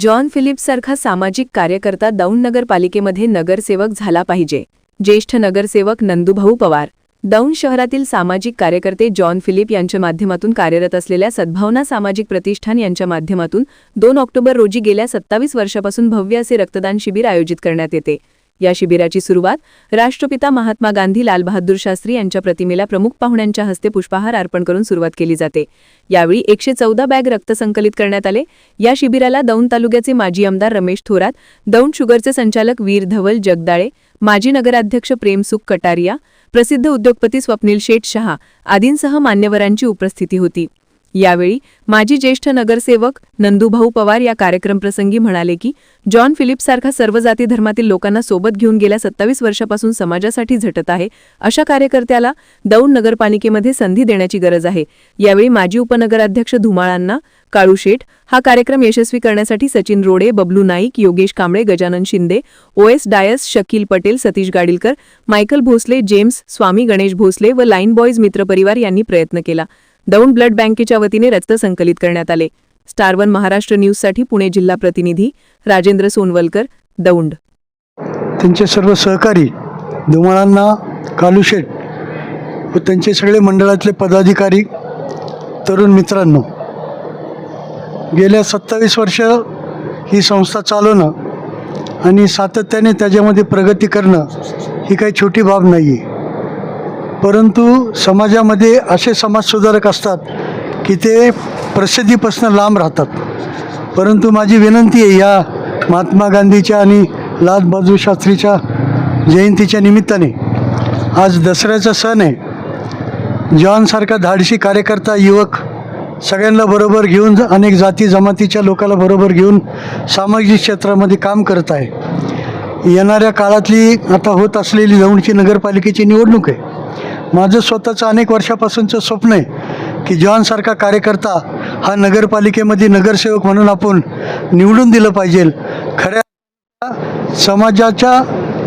John फिलिप्ससारखा सामाजिक कार्यकर्ता दौंड नगरपालिकेमध्ये नगरसेवक झाला पाहिजे. ज्येष्ठ नगरसेवक नंदुभाऊ पवार. दौंड शहरातील सामाजिक कार्यकर्ते जॉन फिलिप यांच्या माध्यमातून कार्यरत असलेल्या सद्भावना सामाजिक प्रतिष्ठान यांच्या माध्यमातून दोन ऑक्टोबर रोजी गेल्या सत्तावीस वर्षापासून भव्य असे रक्तदान शिबिर आयोजित करण्यात येते. या शिबिराची सुरुवात राष्ट्रपिता महात्मा गांधी लालबहादूर शास्त्री यांच्या प्रतिमेला प्रमुख पाहुण्यांच्या हस्ते पुष्पहार अर्पण करून सुरुवात केली जाते. यावेळी एकशे चौदा बॅग रक्त संकलित करण्यात आले. या शिबिराला दौंड तालुक्याचे माजी आमदार रमेश थोरात दौंड शुगरचे संचालक वीर धवल जगदाळे माजी नगराध्यक्ष प्रेमसुख कटारिया प्रसिद्ध उद्योगपती स्वप्नील शेठ शहा आदींसह मान्यवरांची उपस्थिती होती. यावेळी माजी ज्येष्ठ नगरसेवक नंदूभाऊ पवार या कार्यक्रमप्रसंगी म्हणाले की जॉन फिलिप्ससारखा सर्व जाती धर्मातील लोकांना सोबत घेऊन गेल्या सत्तावीस वर्षापासून समाजासाठी झटत आहे अशा कार्यकर्त्याला दौंड नगरपालिकेमध्ये संधी देण्याची गरज आहे. यावेळी माजी उपनगराध्यक्ष धुमाळांना काळू शेठ हा कार्यक्रम यशस्वी करण्यासाठी Sachin Rode Bablu Naik Yogesh Kamble Gajanan Shinde OS Dias Shakeel Patel Satish Gadilkar Michael Bhosale James Swami Ganesh Bhosale व लाईन बॉयज मित्रपरिवार यांनी प्रयत्न केला. दौंड ब्लड बँकेच्या वतीने रक्त संकलित करण्यात आले. स्टार वन महाराष्ट्र न्यूजसाठी पुणे जिल्हा प्रतिनिधी राजेंद्र सोनवलकर दौंड. त्यांचे सर्व सहकारी धुमाळांना कालुशेट व त्यांचे सगळे मंडळातले पदाधिकारी तरुण मित्रांनो गेल्या सत्तावीस वर्ष ही संस्था चालवणं आणि सातत्याने त्याच्यामध्ये प्रगती करणं ही काही छोटी बाब नाही आहे परंतु समाजामध्ये असे समाजसुधारक असतात की ते प्रसिद्धीपासून लांब राहतात. परंतु माझी विनंती आहे या महात्मा गांधीच्या आणि लाल बहादूर शास्त्रीच्या जयंतीच्या निमित्ताने आज दसऱ्याचा सण आहे. जॉनसारखा धाडशी कार्यकर्ता युवक सगळ्यांना बरोबर घेऊन अनेक जाती जमातीच्या लोकाला बरोबर घेऊन सामाजिक क्षेत्रामध्ये काम करत आहे. येणाऱ्या काळातली आता होत असलेली दौंडची नगरपालिकेची निवडणूक आहे. माझं स्वतःचं अनेक वर्षापासूनचं स्वप्न आहे की जॉनसारखा कार्यकर्ता हा नगरपालिकेमध्ये नगरसेवक म्हणून आपण निवडून दिलं पाहिजे. खऱ्या समाजाच्या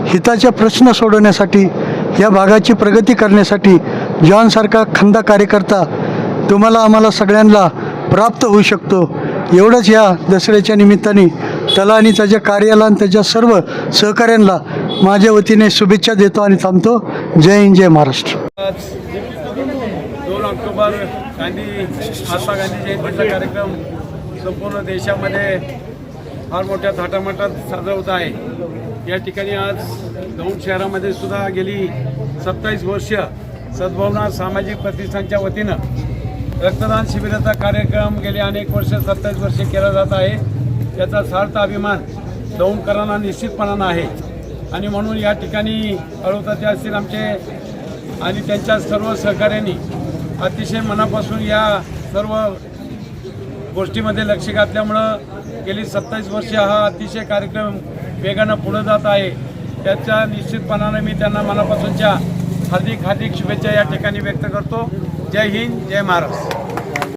हिताचे प्रश्न सोडवण्यासाठी या भागाची प्रगती करण्यासाठी जॉनसारखा खंदा कार्यकर्ता तुम्हाला आम्हाला सगळ्यांना प्राप्त होऊ शकतो. एवढंच या दसऱ्याच्या निमित्ताने त्याला आणि त्याच्या कार्याला आणि त्याच्या सर्व सहकाऱ्यांना माझ्या वतीने शुभेच्छा देतो आणि थांबतो. जय हिंद जय महाराष्ट्र. आज दोन ऑक्टोबर गांधी महात्मा गांधी जयंतीचा कार्यक्रम संपूर्ण देशामध्ये फार मोठ्या थाटामाटात साजरा होत आहे. या ठिकाणी आज दौंड शहरामध्ये सुद्धा गेली सत्तावीस वर्ष सद्भावना सामाजिक प्रतिष्ठानच्या वतीनं. रक्तदान शिबिराचा कार्यक्रम गेले अनेक वर्ष सत्तावीस वर्षे केला जात आहे. त्याचा सार्थ अभिमान दौंडकरांना निश्चितपणानं आहे. आणि म्हणून या ठिकाणी अळवताचे असतील आमचे आणि त्यांच्या सर्व सहकाऱ्यांनी अतिशय मनापासून या सर्व गोष्टीमध्ये लक्ष घातल्यामुळं गेली सत्तावीस वर्ष हा अतिशय कार्यक्रम वेगानं पुढं जात आहे. त्याच्या निश्चितपणानं मी त्यांना मनापासूनच्या हार्दिक हार्दिक शुभेच्छा या ठिकाणी व्यक्त करतो. जय हिंद जय महाराष्ट्र.